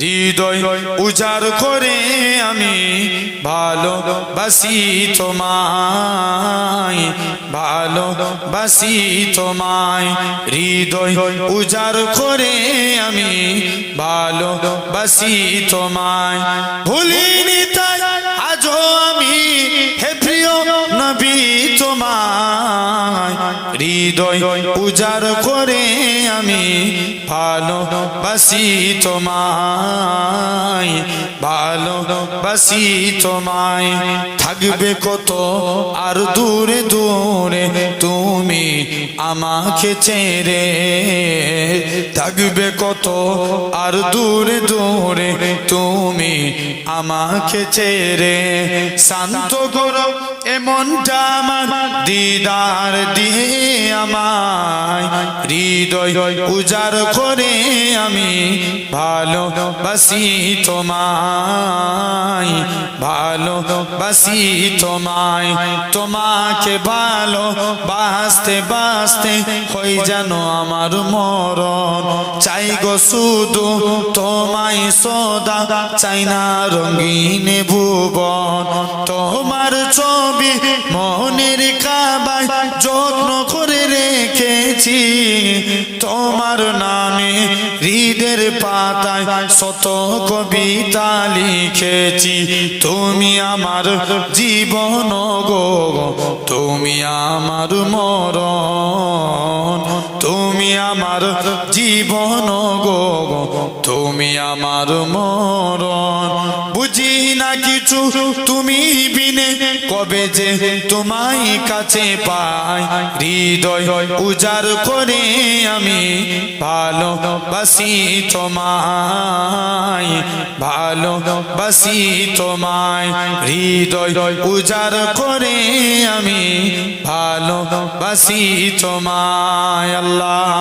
হৃদয় উজাড় করে আমি ভালো বাসি তোমায় ভালো বাসি তোমায়। হৃদয় উজাড় করে আমি ভালো বাসি তোমায়। ভুলিনি তাই হৃদয় পূজার করে আমি ভালো বাসি তোমায় ভালো বাসি তোমায়। থাকবে কত আর দূরে দূরে তুমি আমাকে ছেড়ে থাকবে কত? আর দূরে দূরে তুমি আমাকে ছেড়ে। শান্ত করো এমনটা আমার। দিদার দিয়ে আমায় হৃদয় উজাড় করে আমি ভালো বাসি তোমায় ভালো বাসি তোমায়। তোমাকে ভালো বাসতে বাসতে হই যেন আমার মরণ। চাই গো শুধু তোমায় সদা, চাই না রঙিন ভুবন। তোমার ছবি মনের কাবায় যত্ন করে রেখেছি। তোমার নামে হৃদের পাতায় শত কবিতা লিখেছি। তুমি আমার জীবন গো, তুমি আমার মরণ। তুমি আমার জীবন গো তুমি আমার মরণ। বুঝি না কিছু তুমি বিনে, কবে যে তোমায় কাছে পাই। হৃদয় উজাড় করে আমি ভালো বাসি তোমায় ভালো বাসি তোমায়। হৃদয় উজাড় করে আমি ভালো বাসি তোমায়, আল্লাহ।